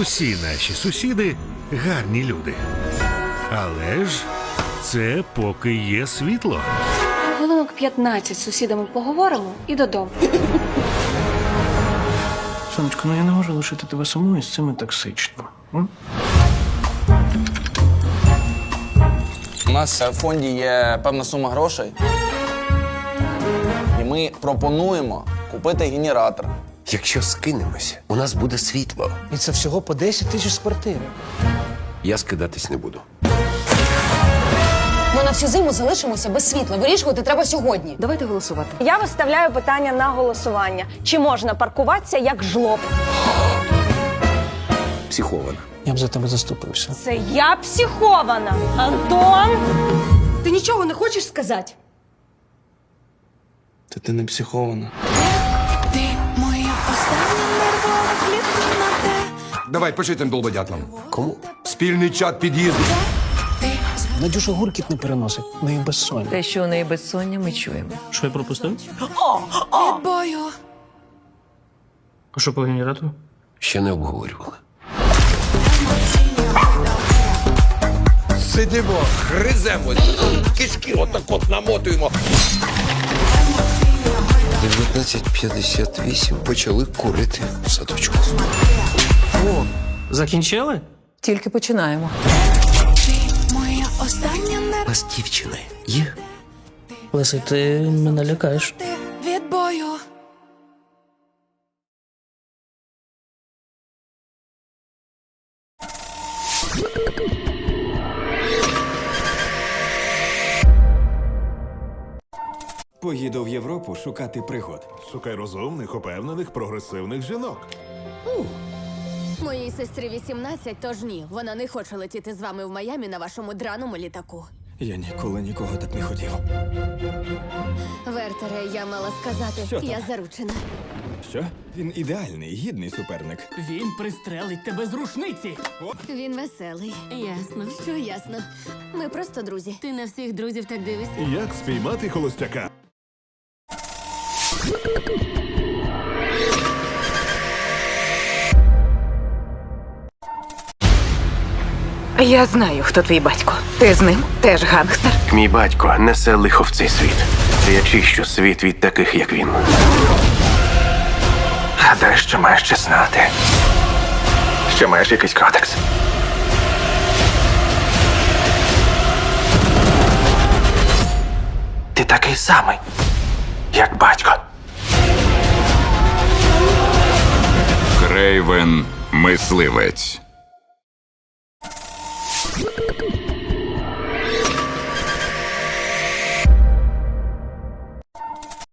Усі наші сусіди гарні люди. Але ж це поки є світло. Хвилинок 15 з сусідами поговоримо і додому. Сонечко, ну я не можу лишити тебе самою з цими токсичними. м? У нас в фонді є певна сума грошей. І ми пропонуємо купити генератор. Якщо скинемося, у нас буде світло. І це всього по 10 тисяч з квартири. Я скидатись не буду. Ми на всю зиму залишимося без світла. Вирішувати треба сьогодні. Давайте голосувати. Я виставляю питання на голосування. Чи можна паркуватися як жлоб? Психована. Я б за тебе заступився. Це я психована. Антон! Ти нічого не хочеш сказати? Та ти не психована. Давай пиши тим долбодятлам. Кому? Спільний чат під'їзду. Надюша гуркіт не переносить, в неї безсоння. Те, що у неї безсоння, ми чуємо. Що я пропустив? А що по генератору? Ще не обговорювали. Сидимо, гриземо, кишки отак от намотуємо. 19.58 почали курити в садочку. Закінчили? Тільки починаємо. У нас дівчини є. Леся, ти мене лякаєш. Поїду в Європу шукати пригод. Шукай розумних, упевнених, прогресивних жінок. Моїй сестрі 18, тож ні. Вона не хоче летіти з вами в Майамі на вашому драному літаку. Я ніколи нікого так не хотів. Вертере, я мала сказати, Що там? я заручена. Що? Він ідеальний, гідний суперник. Він пристрелить тебе з рушниці. Він веселий. Ясно. Що ясно? Ми просто друзі. Ти на всіх друзів так дивишся. Як спіймати холостяка? Я знаю, хто твій батько. Ти з ним теж гангстер. Мій батько несе лихо в цей світ. Я чищу світ від таких, як він. Гадаєш, що маєш ще знати. Що маєш якийсь кодекс. Ти такий самий, як батько. Крейвен мисливець. Welcome.